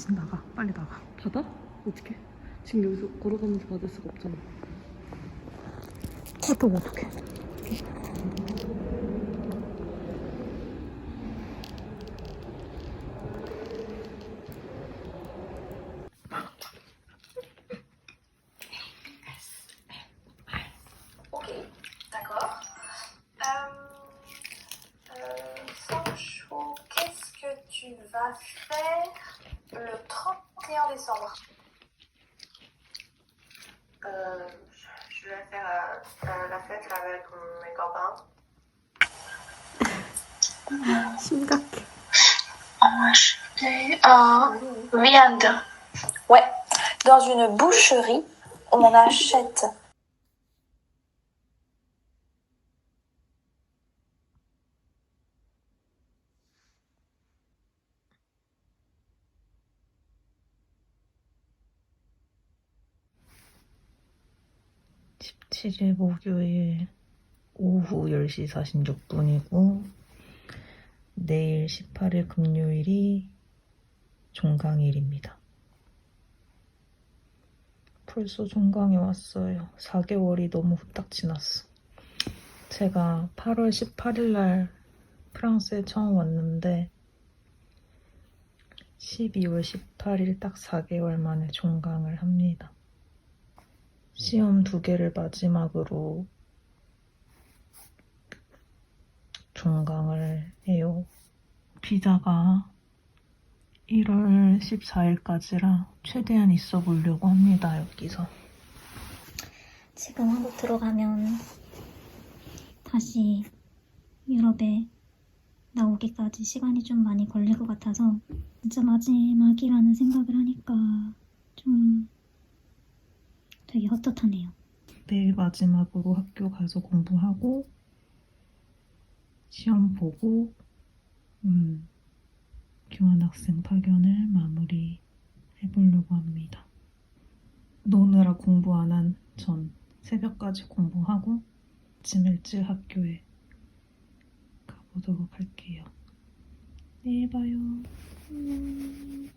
미친 나가 빨리 나가 받아? 어떻게? 지금 여기서 걸어가면서 받을 수가 없잖아 카톡 어떡해. Euh, euh, qu'est-ce que tu vas faire le 31 décembre. Euh, je vais faire euh, euh, la fête avec mes copains. Simdak. Je vais viande. Ouais, dans une boucherie, on en achète 칠일 목요일 오후 10시 46분이고 내일 18일 금요일이 종강일입니다. 벌써 종강에 왔어요. 4개월이 너무 후딱 지났어. 제가 8월 18일 날 프랑스에 처음 왔는데 12월 18일 딱 4개월 만에 종강을 합니다. 시험 두 개를 마지막으로 종강을 해요. 비자가 1월 14일까지라 최대한 있어 보려고 합니다, 여기서. 지금 한국 들어가면 다시 유럽에 나오기까지 시간이 좀 많이 걸릴 것 같아서 진짜 마지막이라는 생각을 하니까 좀 되게 헛헛하네요. 내일 마지막으로 학교 가서 공부하고 시험 보고 음, 교환학생 파견을 마무리 해보려고 합니다. 노느라 공부 안 한 전 새벽까지 공부하고 아침 일찍 학교에 가보도록 할게요. 내일 봐요. 안녕.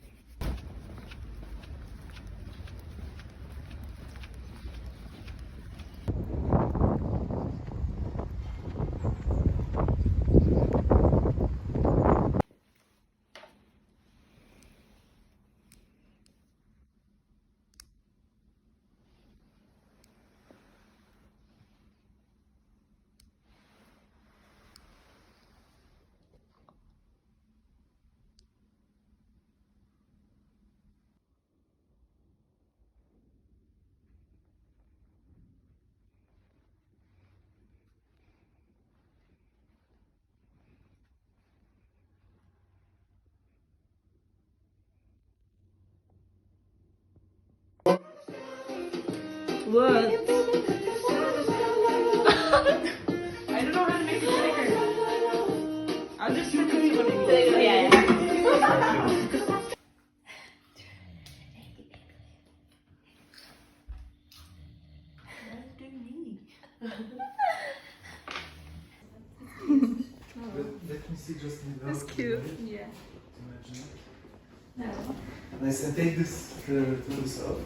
What? I don't know how to make it bigger. I'll just send it to one of you. Yeah. Let me see just the That's cute. Yeah. Imagine. Nice. And take this uh, to, to this up.